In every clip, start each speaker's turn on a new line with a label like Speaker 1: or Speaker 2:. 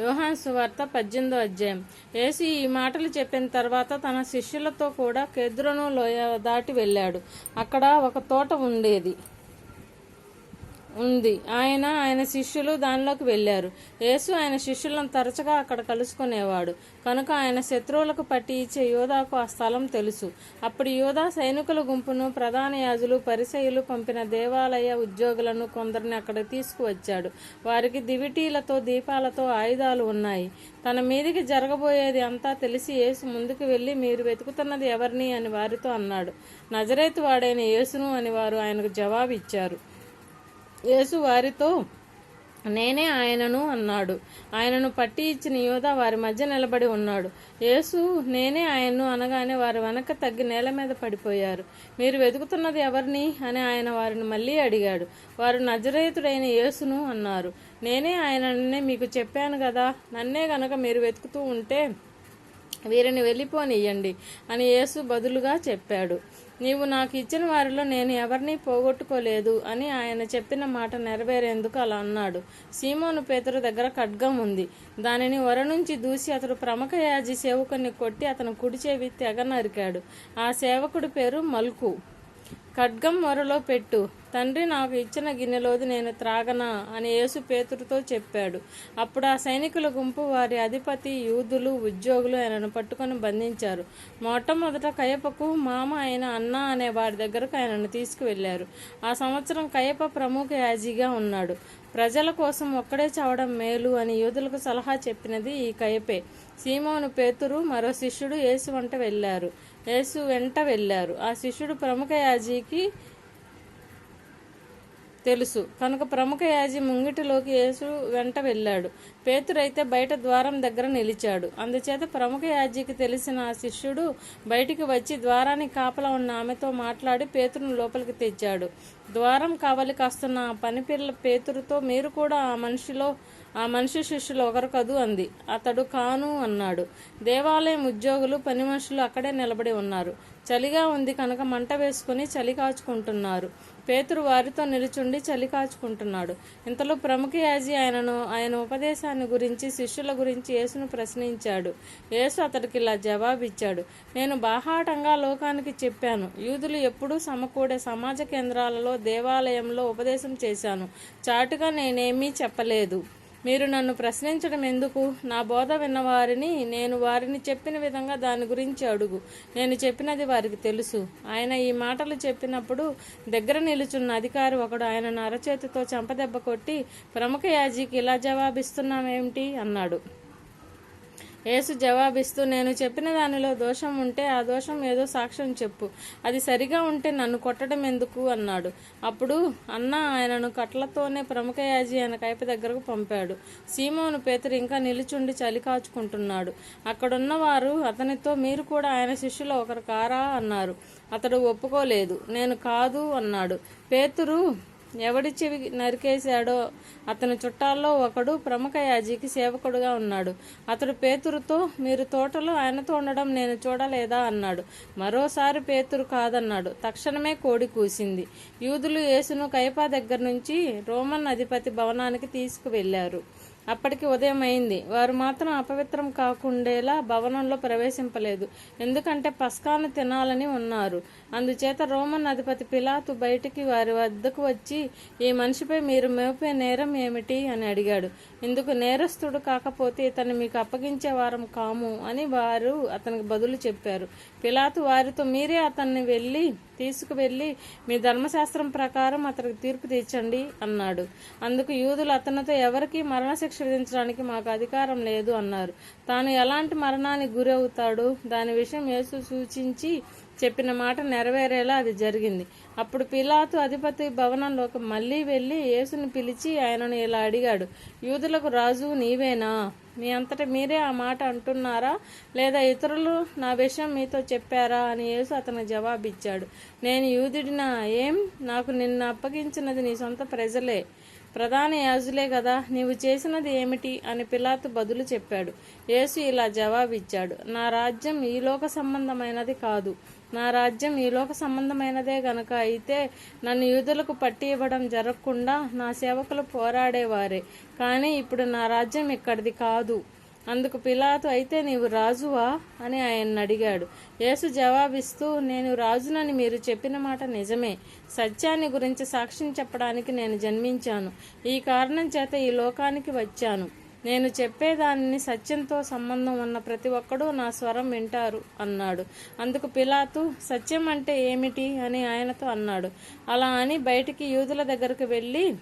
Speaker 1: యోహాన్ సువార్త పద్దెనిమిదో అధ్యాయం. యేసు ఈ మాటలు చెప్పిన తర్వాత తన శిష్యులతో కూడా కెద్రోను లోయ దాటి వెళ్ళాడు. అక్కడ ఒక తోట ఉండేది. ఉంది. ఆయన ఆయన శిష్యులు దానిలోకి వెళ్ళారు. యేసు ఆయన శిష్యులను తరచుగా అక్కడ కలుసుకునేవాడు. కనుక ఆయన శత్రువులకు పట్టి ఇచ్చే యోధాకు ఆ స్థలం తెలుసు. అప్పుడు యోధా సైనికుల గుంపును ప్రధాన యాజులు పరిసయులు పంపిన దేవాలయ ఉద్యోగులను కొందరిని అక్కడ తీసుకువచ్చాడు. వారికి దివిటీలతో దీపాలతో ఆయుధాలు ఉన్నాయి. తన మీదికి జరగబోయేది అంతా తెలిసి యేసు ముందుకు వెళ్ళి మీరు వెతుకుతున్నది ఎవరిని? అని వారితో అన్నాడు. నజరేతు వాడైన యేసును అని వారు ఆయనకు జవాబిచ్చారు. యేసు వారితో నేనే ఆయనను అన్నాడు. ఆయనను పట్టి ఇచ్చిన యోధ వారి మధ్య నిలబడి ఉన్నాడు. యేసు నేనే ఆయన్ను అనగానే వారు వెనక తగ్గి నేల మీద పడిపోయారు. మీరు వెతుకుతున్నది ఎవరిని? అని ఆయన వారిని మళ్ళీ అడిగాడు. వారు నజరేతుడైన యేసును అన్నారు. నేనే ఆయననే మీకు చెప్పాను కదా నన్నే గనక మీరు వెతుకుతూ ఉంటే వీరిని వెళ్ళిపోనియ్యండి అని యేసు బదులుగా చెప్పాడు. నీవు నాకు ఇచ్చిన వారిలో నేను ఎవరిని పోగొట్టుకోలేదు అని ఆయన చెప్పిన మాట నెరవేరేందుకు అలా అన్నాడు. సీమోను పేతురు దగ్గర ఖడ్గం ఉంది. దానిని వర నుంచి దూసి అతడు ప్రముఖ యాజి సేవకుని కొట్టి అతను కుడి చెవి తెగ నరికాడు. ఆ సేవకుడి పేరు మల్కు. ఖడ్గం మొరలో పెట్టు. తండ్రి నాకు ఇచ్చిన గిన్నెలోది నేను త్రాగనా అని యేసు పేతురుతో చెప్పాడు. అప్పుడు ఆ సైనికుల గుంపు వారి అధిపతి యూదులు ఉద్యోగులు ఆయనను పట్టుకొని బంధించారు. మొట్టమొదట కయపకు మామ అయిన అన్న అనే వారి దగ్గరకు ఆయనను తీసుకువెళ్ళారు ఆ సంవత్సరం కయప ప్రముఖ యాజీగా ఉన్నాడు. ప్రజల కోసం ఒక్కడే చావడం మేలు అని యూదులకు సలహా చెప్పినది ఈ కయపే. సీమోను పేతురు మరో శిష్యుడు యేసు వంట వెళ్ళారు. యేసు వెంట వెళ్ళారు. ఆ శిష్యుడు ప్రముఖ యాజీకి తెలుసు. కనుక ప్రముఖ యాజి ముంగిటిలోకి యేసు వెంట వెళ్ళాడు. పేతురైతే బయట ద్వారం దగ్గర నిలిచాడు. అందుచేత ప్రముఖ యాజీకి తెలిసిన ఆ శిష్యుడు బయటికి వచ్చి ద్వారానికి కాపలా ఉన్న ఆమెతో మాట్లాడి పేతురును లోపలికి తెచ్చాడు. ద్వారం కావలి కాస్తున్న ఆ పనిపిల్ల పేతురుతో మీరు కూడా ఆ మనిషిలో ఆ మనిషి శిష్యులు ఒకరు కదూ అంది. అతడు కాను అన్నాడు. దేవాలయం ఉద్యోగులు పని మనుషులు అక్కడే నిలబడి ఉన్నారు. చలిగా ఉంది కనుక మంట వేసుకుని చలి కాచుకుంటున్నారు. పేతురు వారితో నిలుచుండి చలి కాచుకుంటున్నాడు. ఇంతలో ప్రముఖ యాజీ ఆయనను ఆయన ఉపదేశాన్ని గురించి శిష్యుల గురించి యేసును ప్రశ్నించాడు. యేసు అతడికి ఇలా జవాబిచ్చాడు. నేను బాహాటంగా లోకానికి చెప్పాను. యూదులు ఎప్పుడూ సమకూడే సమాజ కేంద్రాలలో దేవాలయంలో ఉపదేశం చేశాను. చాటుగా నేనేమీ చెప్పలేదు. మీరు నన్ను ప్రశ్నించడం ఎందుకు? నా బోధ విన్నవారిని నేను వారిని చెప్పిన విధంగా దాని గురించి అడుగు. నేను చెప్పినది వారికి తెలుసు. ఆయన ఈ మాటలు చెప్పినప్పుడు దగ్గర నిలుచున్న అధికారి ఒకడు ఆయన అరచేతితో చెంపదెబ్బ కొట్టి ప్రముఖ యాజీకి ఇలా జవాబిస్తున్నామేమిటి అన్నాడు. యేసు జవాబిస్తూ నేను చెప్పిన దానిలో దోషం ఉంటే ఆ దోషం ఏదో సాక్ష్యం చెప్పు. అది సరిగా ఉంటే నన్ను కొట్టడం ఎందుకు అన్నాడు. అప్పుడు అన్న ఆయనను కట్లతోనే ప్రముఖ యాజీ ఆయన కైప దగ్గరకు పంపాడు. సీమోను పేతురు ఇంకా నిలుచుండి చలి కాచుకుంటున్నాడు. అక్కడున్న వారు అతనితో మీరు కూడా ఆయన శిష్యులో ఒకరు కారా అన్నారు. అతడు ఒప్పుకోలేదు. నేను కాదు అన్నాడు. పేతురు ఎవడి చెవి నరికేశాడో అతని చుట్టాల్లో ఒకడు ప్రముఖ యాజీకి సేవకుడుగా ఉన్నాడు. అతడు పేతురుతో మీరు తోటలో ఆయనతో ఉండడం నేను చూడలేదా? అన్నాడు. మరోసారి పేతురు కాదన్నాడు. తక్షణమే కోడి కూసింది. యూదులు యేసును కైపా దగ్గర నుంచి రోమన్ అధిపతి భవనానికి తీసుకువెళ్ళారు అప్పటికి ఉదయం అయింది. వారు మాత్రం అపవిత్రం కాకుండేలా భవనంలో ప్రవేశింపలేదు. ఎందుకంటే పస్కాను తినాలని ఉన్నారు. అందుచేత రోమన్ అధిపతి పిలాతు బయటికి వారి వద్దకు వచ్చి ఈ మనిషిపై మీరు మోపే నేరం ఏమిటి? అని అడిగాడు. ఇందుకు నేరస్తుడు కాకపోతే ఇతన్ని మీకు అప్పగించే వారం కాము అని వారు అతనికి బదులు చెప్పారు. పిలాతు వారితో మీరే అతన్ని వెళ్ళి తీసుకువెళ్ళి మీ ధర్మశాస్త్రం ప్రకారం అతనికి తీర్పు తీర్చండి అన్నాడు. అందుకు యూదులు అతనితో ఎవరికి మరణశిక్ష విధించడానికి మాకు అధికారం లేదు అన్నారు. తాను ఎలాంటి మరణానికి గురవుతాడు? దాని విషయం యేసు సూచించి చెప్పిన మాట నెరవేరేలా అది జరిగింది. అప్పుడు పిలాతు అధిపతి భవనంలోకి మళ్ళీ వెళ్ళి యేసుని పిలిచి ఆయనను ఇలా అడిగాడు యూదులకు రాజు నీవేనా? మీ అంతట మీరే ఆ మాట అంటున్నారా? లేదా ఇతరులు నా విషయం మీతో చెప్పారా? అని యేసు అతను జవాబిచ్చాడు నేను యూదుడినా? ఏం? నాకు నిన్ను అప్పగించినది నీ సొంత ప్రజలే. ప్రధాన యాజులే కదా నీవు చేసినది ఏమిటి? అని పిలాతు బదులు చెప్పాడు. యేసు ఇలా జవాబిచ్చాడు. నా రాజ్యం ఈ లోక సంబంధమైనది కాదు. నా రాజ్యం ఈ లోక సంబంధమైనదే గనక అయితే నన్ను యూదులకు పట్టి ఇవ్వడం జరగకుండా నా సేవకులు పోరాడేవారే. కానీ ఇప్పుడు నా రాజ్యం ఇక్కడిది కాదు. అందుకు పిలాతు అయితే నీవు రాజువా? అని ఆయన అడిగాడు. యేసు జవాబిస్తూ నేను రాజునని మీరు చెప్పిన మాట నిజమే. సత్యాన్ని గురించి సాక్ష్యం చెప్పడానికి నేను జన్మించాను. ఈ కారణం చేత ఈ లోకానికి వచ్చాను. నేను చెప్పేదానిని సత్యంతో సంబంధం ఉన్న ప్రతి ఒక్కడూ నా స్వరం వింటారు అన్నాడు. అందుకు పిలాతు సత్యం అంటే ఏమిటి? అని ఆయనతో అన్నాడు. అలా అని బయటికి యూదుల దగ్గరకు వెళ్ళి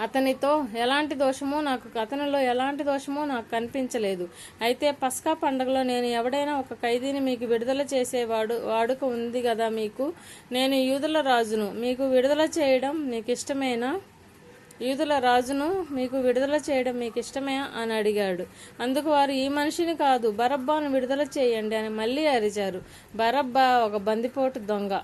Speaker 1: అతనితో ఎలాంటి దోషమో నాకు అతనిలో ఎలాంటి దోషమో నాకు కనిపించలేదు. అయితే పస్కా పండుగలో నేను ఎవడైనా ఒక ఖైదీని మీకు విడుదల చేసేవాడు వాడుక ఉంది కదా మీకు? నేను యూదుల రాజును. మీకు విడుదల చేయడం మీకు ఇష్టమేనా యూదుల రాజును మీకు విడుదల చేయడం మీకు ఇష్టమే అని అడిగాడు. అందుకు వారు ఈ మనిషిని కాదు బరబ్బాను విడుదల చేయండి అని మళ్ళీ అరిచారు. బరబ్బా ఒక బందిపోటు దొంగ.